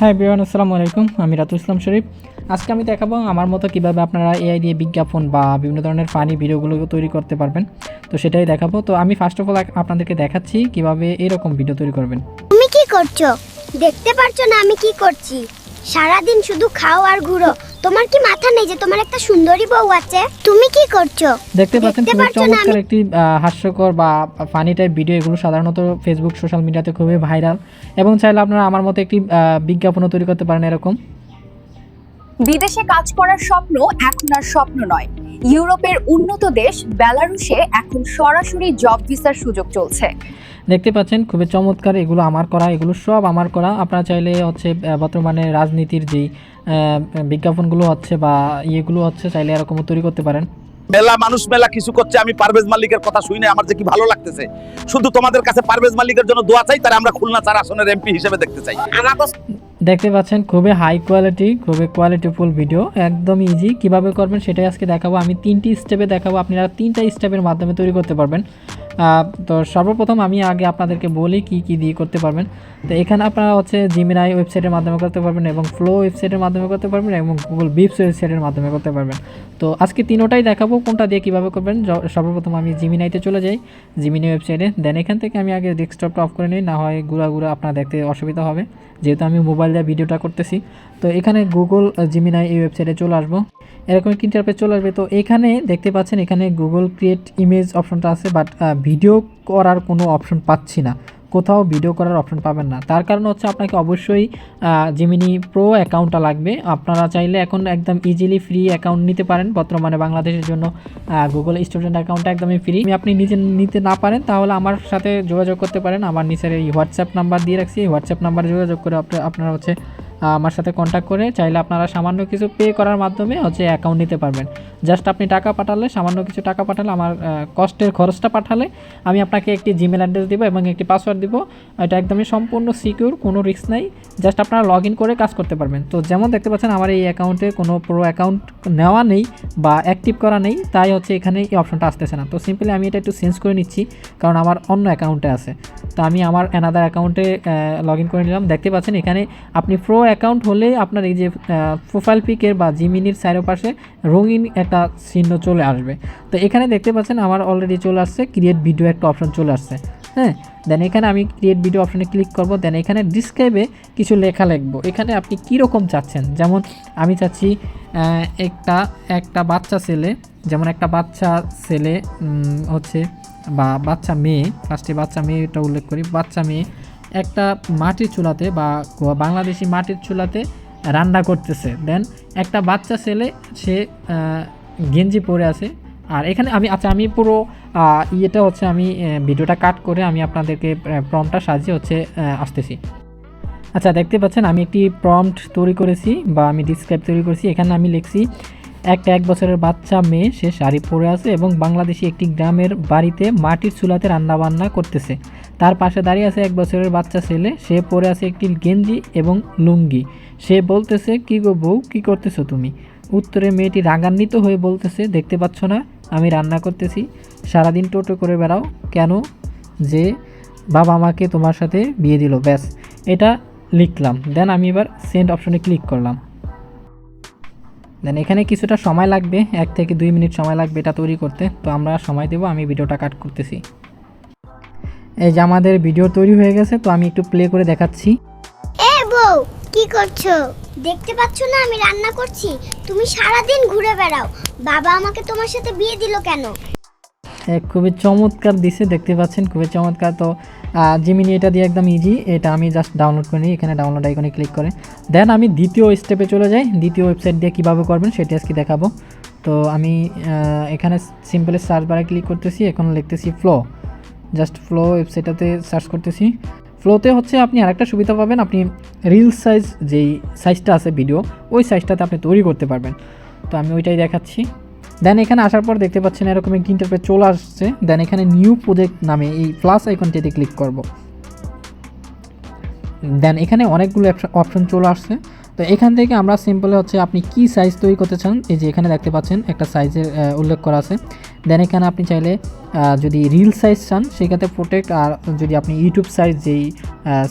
হ্যাঁ বিরান আসসালামু আলাইকুম আমি রাতুল ইসলাম শরীফ। আজকে আমি দেখাবো আমার মতো কীভাবে আপনারা এআই দিয়ে বিজ্ঞাপন বা বিভিন্ন ধরনের ফানি ভিডিওগুলো তৈরি করতে পারবেন। তো সেটাই দেখাবো। তো আমি ফার্স্ট অফ অল আপনাদেরকে দেখাচ্ছি কীভাবে এরকম ভিডিও তৈরি করবেন। তুমি কি করছ? দেখতে পারছ না আমি কি করছি? সারাদিন শুধু খাও আর ঘুরো। তোমার কি মাথা নেই যে তোমার একটা সুন্দরী বউ আছে? তুমি কি করছ? দেখতে পাচ্ছেন না চমৎকার একটি হাস্যকর বা ফানি টাইপ ভিডিও এগুলো সাধারণত ফেসবুক সোশ্যাল মিডিয়াতে খুবই ভাইরাল এবং চাইলে আপনারা আমার মতো একটি আহ, বিজ্ঞাপনও তৈরি করতে পারেন এরকম। বিদেশে কাজ করার স্বপ্ন এখন আর স্বপ্ন নয়। ইউরোপের উন্নত দেশ বেলারুশে এখন সরাসরি জব ভিসার সুযোগ চলছে। দেখতে পাচ্ছেন খুবই চমৎকার এগুলো আমার করা এগুলো সব আমার করা। আপনারা চাইলে হচ্ছে বর্তমানে রাজনীতির যেই আহ, বিজ্ঞাপনগুলো হচ্ছে বা ইয়েগুলো হচ্ছে চাইলে এরকম তৈরি করতে পারেন। মেলা মানুষ মেলা কিছু করছে আমি পারভেজ মালিকের কথা শুনে আমার যে কি ভালো লাগতেছে। শুধু তোমাদের কাছে পারভেজ মালিকের জন্য দোয়া চাই তারা আমরা খুলনা চার আসনের এমপি হিসেবে দেখতে চাই। আমাকে দেখতে পাচ্ছেন, খুবই হাই কোয়ালিটি খুবই কোয়ালিটিফুল ভিডিও একদম ইজি কীভাবে করবেন সেটাই আজকে দেখাবো। আমি তিনটি স্টেপে দেখাবো। আপনারা তিনটা স্টেপের মাধ্যমে তৈরি করতে পারবেন। তো সর্বপ্রথম আমি আগে আপনাদেরকে বলি কি কি দিয়ে করতে পারবেন। তো এখানে আপনারা হচ্ছে জিমিনাই ওয়েবসাইটের মাধ্যমে করতে পারবেন এবং ফ্লো ওয়েবসাইটের মাধ্যমে করতে পারবেন এবং গুগল বিপস ওয়েবসাইটের মাধ্যমে করতে পারবেন। তো আজকে তিনোটাই দেখাবো, কোনটা দিয়ে কীভাবে করবেন। সর্বপ্রথম আমি জিমিনাইতে চলে যাই জিমিনি ওয়েবসাইটে দেন এখান থেকে আমি আগে ডেস্কটপটা অফ করে নিই, না হয় গুঁড়া গুঁড়া আপনার দেখতে অসুবিধা হবে। যেহেতু আমি মোবাইল দিয়ে ভিডিওটা করতেছি। তো এখানে গুগল জিমিনাই এই ওয়েবসাইটে চলে আসব। এরকম একটি চলে আসবে। তো এখানে দেখতে পাচ্ছেন এখানে গুগল ক্রিয়েট ইমেজ অপশনটা আছে বাট ভিডিও করার কোনো অপশন পাচ্ছি না। কোথাও ভিডিও করার অপশন পাবেন না। তার কারণ হচ্ছে আপনাকে অবশ্যই জিমিনি প্রো অ্যাকাউন্টটা লাগবে। আপনারা চাইলে এখন একদম ইজিলি ফ্রি অ্যাকাউন্ট নিতে পারেন। বর্তমানে বাংলাদেশের জন্য গুগল স্টুডেন্ট অ্যাকাউন্টটা একদমই ফ্রি আপনি নিজে নিতে না পারেন, তাহলে আমার সাথে যোগাযোগ করতে পারেন। আমার নিচের এই হোয়াটসঅ্যাপ নাম্বার দিয়ে রাখছি। এই হোয়াটসঅ্যাপ নাম্বারে যোগাযোগ করে আপনি- আপনারা হচ্ছে আমার সাথে কন্ট্যাক্ট করে চাইলে আপনারা সামান্য কিছু পে করার মাধ্যমে হচ্ছে অ্যাকাউন্ট নিতে পারবেন। জাস্ট আপনি টাকা পাঠালে, সামান্য কিছু টাকা পাঠালে আমার কষ্টের খরচটা পাঠালে আমি আপনাকে একটি জিমেল অ্যাড্রেস দেবো এবং একটি পাসওয়ার্ড দিব। এটা একদমই সম্পূর্ণ সিকিউর কোনো রিস্ক নাই। জাস্ট আপনারা লগ ইন করে কাজ করতে পারবেন। তো যেমন দেখতে পাচ্ছেন, আমার এই অ্যাকাউন্টে কোনো প্রো অ্যাকাউন্ট নেওয়া নেই বা অ্যাক্টিভ করা নেই, তাই হচ্ছে এখানে এই অপশনটা আসতেছে না। তো সিম্পলি আমি এটা একটু চেঞ্জ করে নিচ্ছি, কারণ আমার অন্য অ্যাকাউন্টে আছে। তো আমি আমার অ্যানাদার অ্যাকাউন্টে লগ ইন করে নিলাম। দেখতে পাচ্ছেন, এখানে আপনি প্রো অ্যাকাউন্ট হলে আপনার এই যে প্রোফাইল পিকের বা জিমিনির চারপাশে রঙিন একটা চিহ্ন চলে আসবে। তো এখানে দেখতে পাচ্ছেন আমার অলরেডি চলে আসছে ক্রিয়েট ভিডিও একটা অপশন চলে আসছে। হ্যাঁ দেন এখানে আমি ক্রিয়েট ভিডিও অপশনে ক্লিক করব দেন এখানে ডিসক্রাইবে কিছু লেখা লিখব। এখানে আপনি কীরকম চাচ্ছেন? যেমন আমি চাচ্ছি একটা একটা বাচ্চা ছেলে, যেমন একটা বাচ্চা ছেলে হচ্ছে বা বাচ্চা মেয়ে ফার্স্টে বাচ্চা মেয়েটা উল্লেখ করি, বাচ্চা মেয়ে একটা মাটির চুলাতে বা বাংলাদেশি মাটির চুলাতে রান্না করতেছে। দেন একটা বাচ্চা ছেলে, সে গেঞ্জি পরে আছে। আর এখানে আমি আচ্ছা আমি পুরো ইয়েটা হচ্ছে আমি ভিডিওটা কাট করে আমি আপনাদেরকে প্রমটা সাজিয়ে হচ্ছে আসতেছি। আচ্ছা দেখতে পাচ্ছেন আমি একটি প্রম্পট তৈরি করেছি বা আমি ডিসক্রাইব তৈরি করেছি। এখানে আমি লিখছি একটা এক বছরের বাচ্চা মেয়ে, সে শাড়ি পরে আছে এবং বাংলাদেশি একটি গ্রামের বাড়িতে মাটির চুলাতে রান্না বান্না করতেছে। তার পাশে দাঁড়িয়ে আছে এক বছরের বাচ্চা ছেলে, সে পরে আছে একটি গেঞ্জি এবং লুঙ্গি। সে বলতেছে, কি গো বউ, কি করতেছো তুমি? উত্তরে মেয়েটি রাগান্বিত হয়ে বলতেছে, দেখতে পাচ্ছ না, আমি রান্না করতেছি। সারাদিন টোটো করে বেড়াও। কেন যে বাবা আমাকে তোমার সাথে বিয়ে দিল, ব্যাস। এটা লিখলাম। দেন আমি এবার সেন্ড অপশনে ক্লিক করলাম। দেন এখানে কিছুটা সময় লাগবে এক থেকে দুই মিনিট সময় লাগবে এটা তৈরি করতে। তো আমরা সময় দেবো আমি ভিডিওটা কাট করতেছি। এই যে আমাদের ভিডিও তৈরি হয়ে গেছে তো আমি একটু প্লে করে দেখাচ্ছি। এ বউ কি করছ? দেখতে পাচ্ছ না আমি রান্না করছি? তুমি সারাদিন ঘুরে বেড়াও। বাবা আমাকে তোমার সাথে বিয়ে দিল কেন? খুবই চমৎকার দিছে দেখতে পাচ্ছেন খুবই চমৎকার। তো জিমিনি এটা দিয়ে একদম ইজি এটা আমি জাস্ট ডাউনলোড করে নিই, এখানে ডাউনলোড আইকনে ক্লিক করে। দেন আমি দ্বিতীয় স্টেপে চলে যাই, দ্বিতীয় ওয়েবসাইট দিয়ে কীভাবে করবেন সেটি আজকে দেখাবো। তো আমি এখানে সিম্পলি সার্চ বারে ক্লিক করতেছি, এখন লিখতেছি ফ্লো জাস্ট ফ্লো ওয়েবসাইটটাতে সার্চ করতেছি। ফ্লোতে হচ্ছে আপনি আরেকটা সুবিধা পাবেন, আপনি রিল সাইজ যেই সাইজটা আছে ভিডিও ওই সাইজটাতে আপনি তৈরি করতে পারবেন। তো আমি ওইটাই দেখাচ্ছি। দেন এখানে আসার পর দেখতে পাচ্ছেন এরকম একটি ইন্টারফেস চলে আসছে। দেন এখানে নিউ প্রজেক্ট নামে এই প্লাস আইকনটিতে ক্লিক করব। দেন এখানে অনেকগুলো অপশন চলে আসছে। তো এখান থেকে আমরা সিম্পলে হচ্ছে আপনি কি সাইজ তৈরি করতে চান? এই যে এখানে দেখতে পাচ্ছেন একটা সাইজের উল্লেখ করা আছে। দেন এখানে আপনি চাইলে যদি রিল সাইজ চান, সেক্ষেত্রে প্রোটেক্ট আর যদি আপনি ইউটিউব সাইজ যেই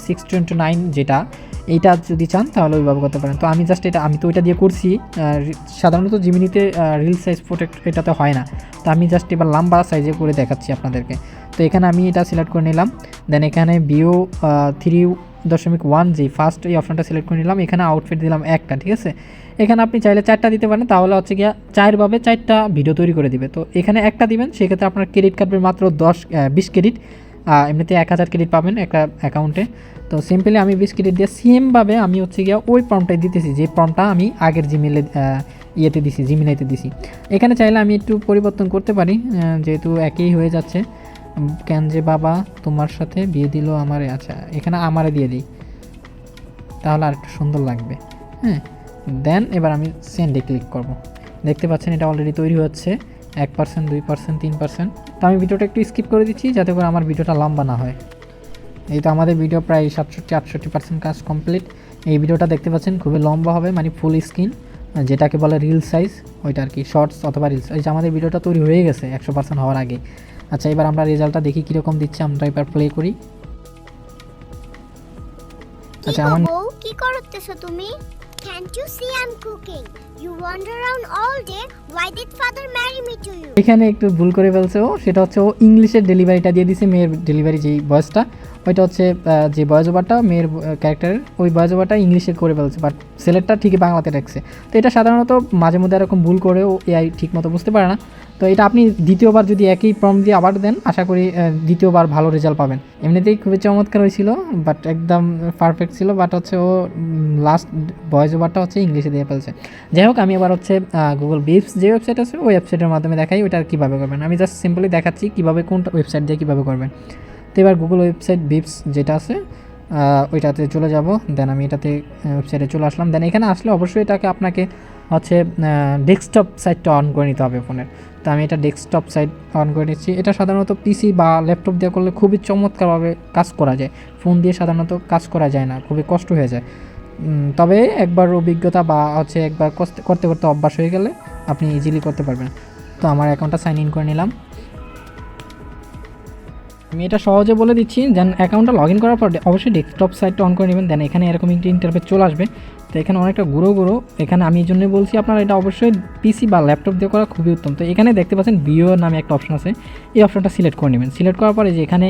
সিক্স টোয়েন্টি নাইন যেটা এইটা যদি চান, তাহলে ওইভাবে করতে পারেন। তো আমি জাস্ট এটা, আমি তো ওইটা দিয়ে করছি সাধারণত জিমিনিতে রিল সাইজ প্রোটেক্ট এটাতে হয় না। তো আমি জাস্ট এবার লম্বা সাইজে করে দেখাচ্ছি আপনাদেরকে। তো এখানে আমি এটা সিলেক্ট করে নিলাম। দেন এখানে বিও থ্রি দশমিক ওয়ান জি ফার্স্ট এই অপশনটা সিলেক্ট করে নিলাম। এখানে আউটফিট দিলাম একটা, ঠিক আছে? এখানে আপনি চাইলে চারটা দিতে পারেন, তাহলে হচ্ছে গিয়া চারভাবে চারটা ভিডিও তৈরি করে দিবে। তো এখানে একটা দিবেন, সেক্ষেত্রে আপনার ক্রেডিট কাটবে মাত্র দশ বিশ ক্রেডিট এমনিতে এক হাজার ক্রেডিট পাবেন একটা অ্যাকাউন্টে তো সিম্পলি আমি বিশ ক্রেডিট দিয়ে সেমভাবে আমি হচ্ছে গিয়ে ওই ফর্মটাই দিতেছি, যে ফর্মটা আমি আগের জিমেলে ইয়েতে দিছি জিমিনাইতে দিছি। এখানে চাইলে আমি একটু পরিবর্তন করতে পারি যেহেতু একই হয়ে যাচ্ছে। কেন যে বাবা তোমার সাথে বিয়ে দিল আমারে আচ্ছা এখানে আমারে দিয়ে দিই। তাহলে আর একটু সুন্দর লাগবে হ্যাঁ? দেন এবার আমি সেন্ডে ক্লিক করব। দেখতে পাচ্ছেন এটা অলরেডি তৈরি হচ্ছে, এক পার্সেন্ট দুই পার্সেন্ট তিন পার্সেন্ট তো আমি ভিডিওটা একটু স্কিপ করে দিচ্ছি, যাতে করে আমার ভিডিওটা লম্বা না হয়। এই তো আমাদের ভিডিও প্রায় সাতষট্টি আটষট্টি পার্সেন্ট কাজ কমপ্লিট এই ভিডিওটা দেখতে পাচ্ছেন খুবই লম্বা হবে মানে ফুল স্ক্রিন যেটাকে বলে রিল সাইজ ওইটা আর কি শর্টস অথবা রিলস এই যে আমাদের ভিডিওটা তৈরি হয়ে গেছে একশো পার্সেন্ট হওয়ার আগে আচ্ছা এবার আমরা রেজাল্টটা দেখি কীরকম দিচ্ছে আমরা এবার প্লে করি আচ্ছা, আমার- কি করতেছো তুমি Can't you see I'm cooking? You wander around all day. Why did father marry me to you? এখানে একটু ভুল করে ফেলছে ও সেটা হচ্ছে ও ইংলিশের ডেলিভারিটা দিয়ে দিছে মেয়ের ডেলিভারি যেই বয়সটা ওইটা হচ্ছে যে বয়স ওভারটা মেয়ের ক্যারেক্টারের ওই বয়স ওভারটা ইংলিশে করে ফেলছে বাট ছেলেরটা ঠিকই বাংলাতে রাখছে। তো এটা সাধারণত মাঝে মধ্যে এরকম ভুল করেও এআই ঠিক মতো বুঝতে পারে না। তো এটা আপনি দ্বিতীয়বার যদি একই প্রম দিয়ে আবার দেন, আশা করি দ্বিতীয়বার ভালো রেজাল্ট পাবেন। এমনিতেই খুবই চমৎকার হয়েছিল বাট একদম পারফেক্ট ছিল বাট হচ্ছে ও লাস্ট ভয়েস ওভারটা হচ্ছে ইংলিশে দিয়ে ফেলছে। যাই হোক, আমি এবার হচ্ছে গুগল বিপস যে ওয়েবসাইট আছে, ওই ওয়েবসাইটের মাধ্যমে দেখাই ওইটা কীভাবে করবেন। আমি জাস্ট সিম্পলি দেখাচ্ছি কীভাবে কোনটা ওয়েবসাইট দিয়ে কীভাবে করবেন। তো এবার গুগল ওয়েবসাইট বিপস যেটা আছে ওইটাতে চলে যাব। দেন আমি এটাতে ওয়েবসাইটে চলে আসলাম। দেন এখানে আসলে অবশ্যই এটাকে আপনাকে হচ্ছে ডেস্কটপ সাইটটা অন করে নিতে হবে ফোনের। তো আমি এটা ডেস্কটপ সাইট অন করে নিচ্ছি। এটা সাধারণত পিসি বা ল্যাপটপ দিয়ে করলে খুবই চমৎকারভাবে কাজ করা যায়। ফোন দিয়ে সাধারণত কাজ করা যায় না, খুবই কষ্ট হয়ে যায়। তবে একবার অভিজ্ঞতা বা হচ্ছে একবার করতে করতে অভ্যাস হয়ে গেলে আপনি ইজিলি করতে পারবেন। তো আমার অ্যাকাউন্টটা সাইন ইন করে নিলাম। আমি এটা সহজে বলে দিচ্ছি, দেন অ্যাকাউন্টটা লগ ইন করার পর অবশ্যই ডেস্কটপ সাইটটা অন করে নেবেন, দেন এখানে এরকম একটি ইন্টারফেস চলে আসবে। তো এখানে অনেকটা গুঁড়ো গুঁড়ো এখানে আমি এই জন্যই বলছি আপনারা এটা অবশ্যই পিসি বা ল্যাপটপ দিয়ে করা খুবই উত্তম। তো এখানে দেখতে পাচ্ছেন ভিও নামে একটা অপশন আছে, এই অপশনটা সিলেক্ট করে নেবেন। সিলেক্ট করার পরে যে এখানে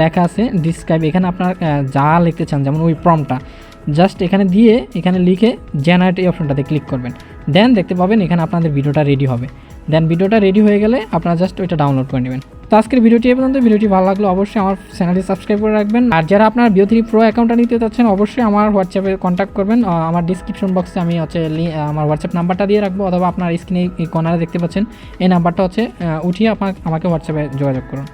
লেখা আছে ডিসক্রাইব এখানে আপনার যা লিখতে চান, যেমন ওই প্রমটা জাস্ট এখানে দিয়ে এখানে লিখে জেনারেট এই অপশনটাতে ক্লিক করবেন। দেন দেখতে পাবেন এখানে আপনাদের ভিডিওটা রেডি হবে। দেন ভিডিওটা রেডি হয়ে গেলে আপনারা জাস্ট ওইটা ডাউনলোড করে নেবেন। তো আজকের ভিডিওটি পর্যন্ত। ভিডিওটি ভালো লাগল অবশ্যই আমার চ্যানেলটি সাবস্ক্রাইব করে রাখবেন। আর যারা আপনার বিও থ্রি প্রো অ্যাকাউন্টটা নিতে চাচ্ছেন, অবশ্যই আমার হোয়াটসঅ্যাপে কন্ট্যাক্ট করবেন। আমার ডিসক্রিপশন বক্সে আমি হচ্ছে আমার হোয়াটসঅ্যাপ নাম্বারটা দিয়ে রাখব। অথবা আপনার স্ক্রিনে কর্নারে দেখতে পাচ্ছেন, এই নাম্বারটা হচ্ছে উঠিয়ে আপনার, আমাকে হোয়াটসঅ্যাপে যোগাযোগ করুন।